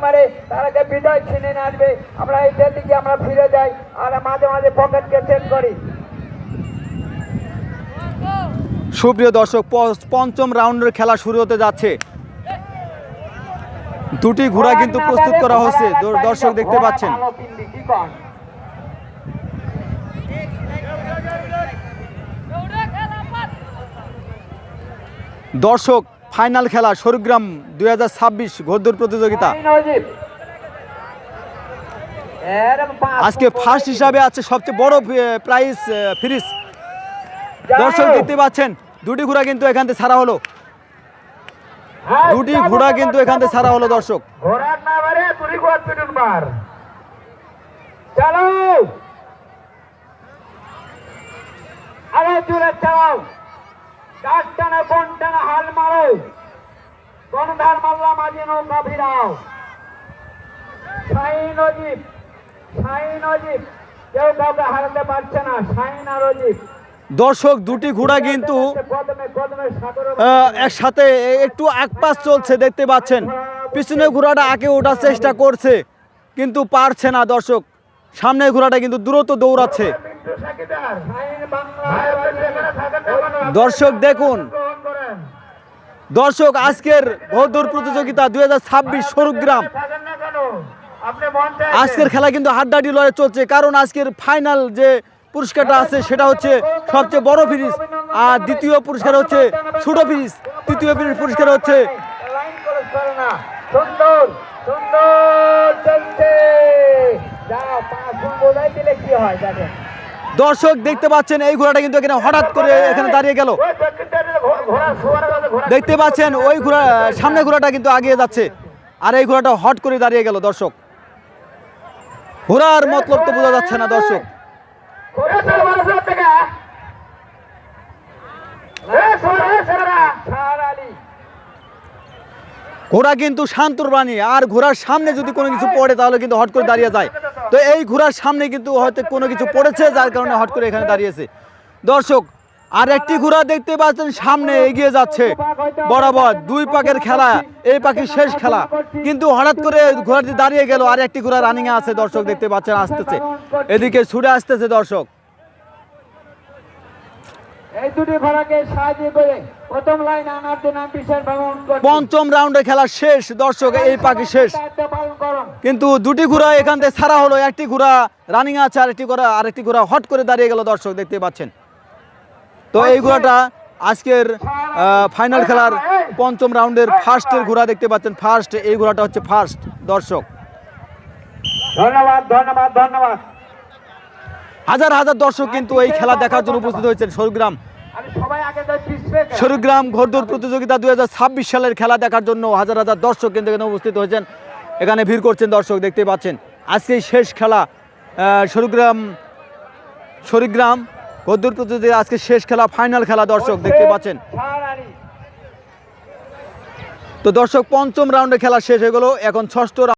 মারে তারাকে বিজয় ছিনে আসবে আমরা এইটার দিকে আমরা ফিরে যাই আর মাঝে মাঝে পকেটকে চেক করি। সুপ্রিয় দর্শক পঞ্চম রাউন্ডের খেলা শুরু হতে যাচ্ছে। দুটি ঘোড়া কিন্তু প্রস্তুত করা হচ্ছে। দর্শক দেখতে পাচ্ছেন? দর্শক ফাইনাল খেলা সরুগ্রাম দুই হাজার ছাব্বিশ ঘোরদৌড় প্রতিযোগিতা। আজকে ফার্স্ট হিসাবে আছে সবচেয়ে বড় প্রাইজ ফ্রিজ। দর্শক দেখতে পাচ্ছেন, দুটি ঘোড়া কিন্তু এখান থেকে ছাড়া হলো। দুটি ঘোড়া কিন্তু এখান থেকে ছাড়া হলো দর্শক। ঘোড়ার না মারে তুই ঘোড়া পিটুন মার। চালো আরে চালাও! গণধার মাল্লা মাঝে নৌকা ভিড়াও শাহিন অজিব শাহিন অজিব কেউ কাউকে হারাতে পারছে না শাহিন আর অজিব দর্শক দুটি ঘোড়া কিন্তু একসাথে একটু একপাশ চলছে দেখতে পাচ্ছেন। পিছনে ঘোড়াটা আগে ওঠার চেষ্টা করছে কিন্তু পারছে না দর্শক। সামনে ঘোড়াটা কিন্তু দ্রুত দৌড়াচ্ছে। দর্শক দেখুন দর্শক আজকের ঘোড়দৌড় প্রতিযোগিতা দুই হাজার ছাব্বিশ সরুগ্রাম আজকের খেলা কিন্তু হাড্ডাহাড্ডি লড়াই চলছে কারণ আজকের ফাইনাল যে পুরস্কারটা আছে সেটা হচ্ছে সবচেয়ে বড় ফ্রিজ আর দ্বিতীয় পুরস্কার হচ্ছে ছোট ফ্রিজ তৃতীয় ফ্রিজ পুরস্কার হচ্ছে দর্শক দেখতে পাচ্ছেন এই ঘোড়াটা কিন্তু এখানে হঠাৎ করে এখানে দাঁড়িয়ে গেল। দেখতে পাচ্ছেন ওই ঘোড়া সামনে ঘোড়াটা কিন্তু আগিয়ে যাচ্ছে। আর এই ঘোড়াটা হট করে দাঁড়িয়ে গেল দর্শক। ঘোড়ার মতলব তো বোঝা যাচ্ছে না দর্শক। ঘোড়া কিন্তু শান্তর প্রাণী আর ঘোড়ার সামনে যদি কোনো কিছু পড়ে তাহলে কিন্তু হট করে দাঁড়িয়ে যায়। তো এই ঘোড়ার সামনে কিন্তু হয়তো কোনো কিছু পড়েছে যার কারণে হট করে এখানে দাঁড়িয়েছে। দর্শক আর একটি ঘোড়া দেখতে পাচ্ছেন সামনে এগিয়ে যাচ্ছে। বরাবর দুই পাকের খেলা এই পাখির শেষ খেলা। কিন্তু হঠাৎ করে ঘোড়াটি দাঁড়িয়ে গেল আর একটি ঘোড়া রানিং আছে দর্শক দেখতে পাচ্ছেন আসতেছে। এদিকে ছুটে আসতেছে দর্শক। পঞ্চম রাউন্ডে খেলা শেষ দর্শক এই পাখি শেষ। কিন্তু দুটি ঘোড়া এখান থেকে ছাড়া হলো একটি ঘোড়া রানিং আছে আর একটি ঘোড়া আরেকটি ঘোড়া হট করে দাঁড়িয়ে গেল দর্শক দেখতে পাচ্ছেন। তো এই ঘোড়াটা আজকের ফাইনাল খেলার পঞ্চম রাউন্ডের ফার্স্টের ঘোড়া দেখতে পাচ্ছেন। ফার্স্ট এই ঘোড়াটা হচ্ছে ফার্স্ট দর্শক। ধন্যবাদ ধন্যবাদ ধন্যবাদ। হাজার হাজার দর্শক কিন্তু এই খেলা দেখার জন্য উপস্থিত হয়েছেন সরুগ্রাম সরুগ্রাম ঘোড়দৌড় প্রতিযোগিতা দুই হাজার ছাব্বিশ সালের খেলা দেখার জন্য হাজার হাজার দর্শক কিন্তু এখানে উপস্থিত হয়েছেন। এখানে ভিড় করছেন দর্শক দেখতে পাচ্ছেন। আজকে শেষ খেলা সরুগ্রাম সরিগ্রাম ঘোড়দৌড় প্রতিযোগিতা আজকে শেষ খেলা ফাইনাল খেলা দর্শক দেখতে পাচ্ছেন। তো দর্শক পঞ্চম রাউন্ডে খেলা শেষ হয়ে গেল। এখন ষষ্ঠ